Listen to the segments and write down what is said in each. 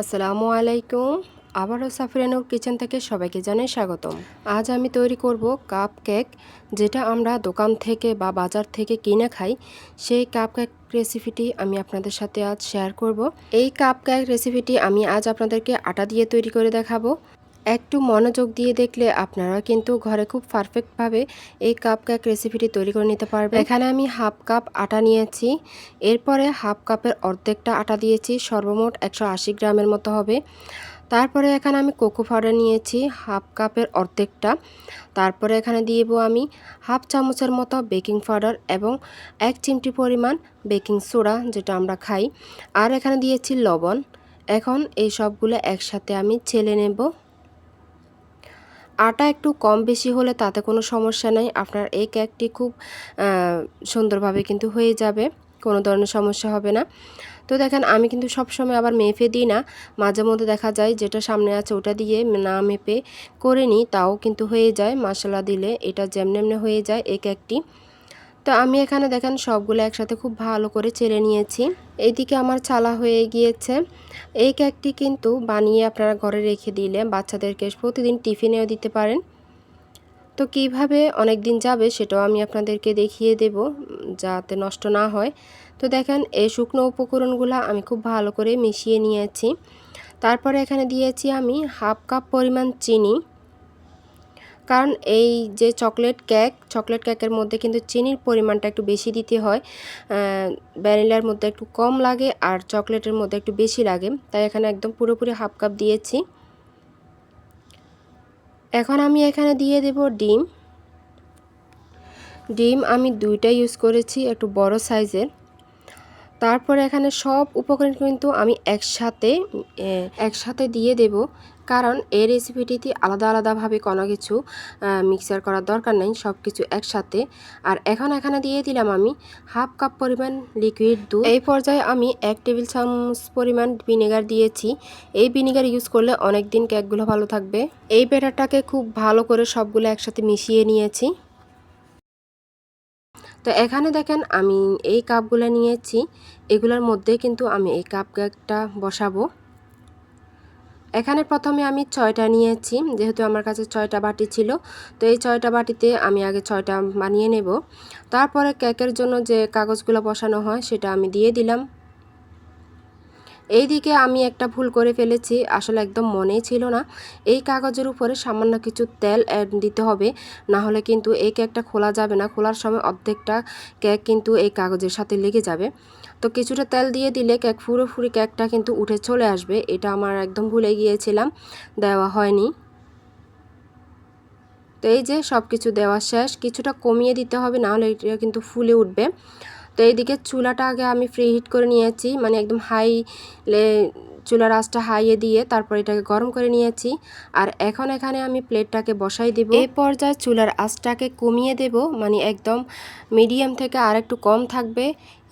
আসসালামু আলাইকুম। আবারও সাফরিয়ানুর কিচেন থেকে সবাইকে জানাই স্বাগতম। আজ আমি তৈরি করব কাপ কেক যেটা আমরা দোকান থেকে বা বাজার থেকে কিনে খাই। সেই কাপ কেক রেসিপিটি আমি আপনাদের সাথে আজ শেয়ার করব। এই কাপ কেক রেসিপিটি আমি আজ আপনাদেরকে আটা দিয়ে তৈরি করে দেখাবো। একটু মনোযোগ দিয়ে দেখলে আপনারা কিন্তু ঘরে খুব পারফেক্টভাবে এই কাপ কেক রেসিপিটি তৈরি করে নিতে পারবেন। এখানে আমি হাফ কাপ আটা নিয়েছি। এরপরে হাফ কাপের অর্ধেকটা আটা দিয়েছি। সর্বমোট একশো আশি গ্রামের মতো হবে। তারপরে এখানে আমি কোকো পাউডার নিয়েছি হাফ কাপের অর্ধেকটা। তারপরে এখানে দিয়েব আমি হাফ চামচের মতো বেকিং পাউডার এবং এক চিমটি পরিমাণ বেকিং সোডা যেটা আমরা খাই। আর এখানে দিয়েছি লবণ। এখন এই সবগুলো একসাথে আমি ছেলে নেব। আটা একটু কম বেশি হলে তাতে কোনো সমস্যা নেই। আপনার এই কেকটি খুব সুন্দরভাবে কিন্তু হয়ে যাবে, কোনো ধরনের সমস্যা হবে না। তো দেখেন, আমি কিন্তু সবসময় আবার মেপে দিই না। মাঝে মধ্যে দেখা যায় যেটা সামনে আছে ওটা দিয়ে না মেপে করে নিই, তাও কিন্তু হয়ে যায়। মশলা দিলে এটা যেমন হয়ে যায় এক কেকটি। তো আমি এখানে দেখেন সবগুলো একসাথে খুব ভালো করে চেলে নিয়েছি। এইদিকে আমার চালা হয়ে গিয়েছে। এই কেকটি কিন্তু বানিয়ে আপনারা ঘরে রেখে দিলে বাচ্চাদেরকে প্রতিদিন টিফিনেও দিতে পারেন। তো কীভাবে অনেক দিন যাবে সেটাও আমি আপনাদেরকে দেখিয়ে দেব, যাতে নষ্ট না হয়। তো দেখেন এই শুকনো উপকরণগুলো আমি খুব ভালো করে মিশিয়ে নিয়েছি। তারপরে এখানে দিয়েছি আমি হাফ কাপ পরিমাণ চিনি। কারণ এই যে চকলেট কেক, চকলেট কেকের মধ্যে কিন্তু চিনির পরিমাণটা একটু বেশি দিতে হয় ভ্যানিলার মধ্যে একটু কম লাগে আর চকলেটের মধ্যে একটু বেশি লাগে। তাই এখানে একদম পুরোপুরি হাফ কাপ দিয়েছি। এখন আমি এখানে দিয়ে দেব ডিম। ডিম আমি দুইটা ইউজ করেছি একটু বড় সাইজের। তারপরে এখানে সব উপকরণ কিন্তু আমি একসাথে একসাথে দিয়ে দেব। কারণ এই রেসিপিটিতে আলাদা আলাদাভাবে কোনো কিছু মিক্সার করার দরকার নেই সব কিছু একসাথে। আর এখন এখানে দিয়ে দিলাম আমি হাফ কাপ পরিমাণ লিকুইড দুধ। এই পর্যায়ে আমি এক টেবিল চামচ পরিমাণ ভিনেগার দিয়েছি। এই ভিনেগার ইউজ করলে অনেক দিন কেকগুলো ভালো থাকবে। এই ব্যাটারটাকে খুব ভালো করে সবগুলো একসাথে মিশিয়ে নিয়েছি। তো এখানে দেখেন আমি এই কাপগুলো নিয়েছি। এগুলোর মধ্যে কিন্তু আমি এই কাপ কেকটা বসাবো। এখানে প্রথমে আমি ছয়টা নিয়েছি, যেহেতু আমার কাছে ছয়টা বাটি ছিল। তো এই ছয়টা বাটিতে আমি আগে ছয়টা বানিয়ে নেব। তারপরে কেকের জন্য যে কাগজগুলো বসানো হয় সেটা আমি দিয়ে দিলাম। এই দিকে আমি একটা ভুল করে ফেলেছি, আসলে একদম মনেই ছিল না। এই কাগজের উপরে সামান্য কিছু তেল অ্যাড দিতে হবে, না হলে কিন্তু এই কেকটা খোলা যাবে না। খোলার সময় অর্ধেকটা কেক কিন্তু এই কাগজের সাথে লেগে যাবে। তো কিছুটা তেল দিয়ে দিলে কেক, পুরোপুরি কেকটা কিন্তু উঠে চলে আসবে। এটা আমার একদম ভুলে গিয়েছিলাম, দেওয়া হয়নি। তো এই যে সব কিছু দেওয়া শেষ, কিছুটা কমিয়ে দিতে হবে নাহলে এটা কিন্তু ফুলে উঠবে। তো এইদিকে চুলাটা আগে আমি ফ্রি হিট করে নিয়েছি মানে একদম হাই চুলার আঁচটা হাইয়ে দিয়ে তারপর এটাকে গরম করে নিয়েছি। আর এখন এখানে আমি প্লেটটাকে বসাই দিব। এই পর্যায়ে চুলার আঁচটাকে কমিয়ে দেব মানে একদম মিডিয়াম থেকে আর একটু কম থাকবে।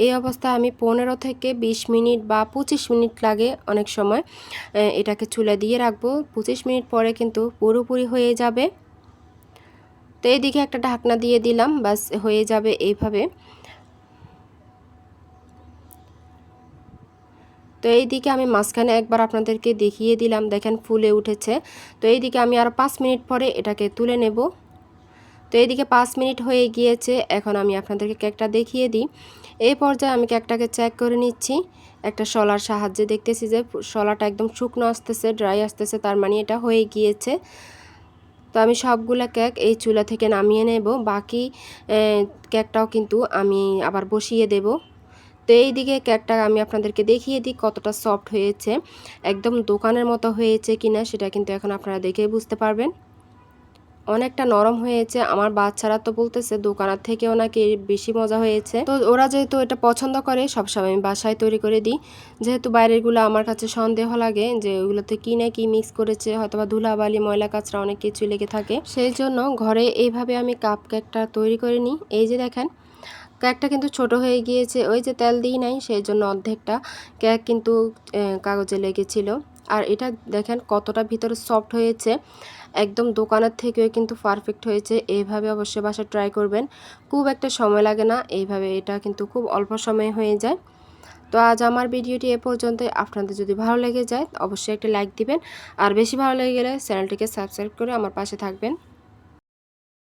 এই অবস্থায় আমি পনেরো থেকে ২০ মিনিট বা পঁচিশ মিনিট লাগে অনেক সময় এটাকে চুলা দিয়ে রাখব। পঁচিশ মিনিট পরে কিন্তু পুরোপুরি হয়ে যাবে। তো এইদিকে একটা ঢাকনা দিয়ে দিলাম বাস হয়ে যাবে এইভাবে। তো এই দিকে আমি মাঝখানে একবার আপনাদেরকে দেখিয়ে দিলাম, দেখেন ফুলে উঠেছে। তো এই দিকে আমি আরও পাঁচ মিনিট পরে এটাকে তুলে নেব। তো এইদিকে পাঁচ মিনিট হয়ে গিয়েছে, এখন আমি আপনাদেরকে কেকটা দেখিয়ে দিই। এই পর্যায়ে আমি কেকটাকে চেক করে নিচ্ছি। একটা শলার সাহায্যে দেখতেছি যে শলাটা একদম শুকনো আসতেছে, ড্রাই আসতেছে, তার মানে এটা হয়ে গিয়েছে। তো আমি সবগুলা কেক এই চুলা থেকে নামিয়ে নেব, বাকি কেকটাও কিন্তু আমি আবার বসিয়ে দেব। তো এই দিকে কেকটা আমি আপনাদেরকে দেখিয়ে দিই কতটা সফট হয়েছে। একদম দোকানের মতো হয়েছে কিনা সেটা কিন্তু এখন আপনারা দেখে বুঝতে পারবেন। অনেকটা নরম হয়েছে। আমার বাচ্চারা তো বলতেছে দোকানের থেকেও নাকি বেশি মজা হয়েছে। তো ওরা যেহেতু এটা পছন্দ করে, সবসময় আমি বাসায় তৈরি করে দিই। যেহেতু বাইরেরগুলো আমার কাছে সন্দেহ লাগে যে ওগুলোতে কি না কি মিক্স করেছে হয়তো বা ধুলাবালি, ময়লা কাচরা অনেক কিছু লেগে থাকে। সেই জন্য ঘরে এইভাবে আমি কাপ কেকটা তৈরি করে নিই। এই যে দেখেন কেকটা কিন্তু ছোট হয়ে গিয়েছে, ওই যে তেল দিই নাই সেই জন্য অর্ধেকটা কেক কিন্তু কাগজে লেগেছিল। আর এটা দেখেন কতটা ভিতরে সফট হয়েছে, একদম দোকানের থেকেও কিন্তু পারফেক্ট হয়েছে, এইভাবে অবশ্যই বাসা ট্রাই করবেন। খুব একটা সময় লাগে না, এইভাবে এটা কিন্তু খুব অল্প সময়ে হয়ে যায়। তো আজ আমার ভিডিওটি এ পর্যন্ত আপনাদের যদি ভালো লেগে যায় অবশ্যই একটা লাইক দিবেন, আর বেশি ভালো লেগে গেলে চ্যানেলটিকে সাবস্ক্রাইব করে আমার পাশে থাকবেন।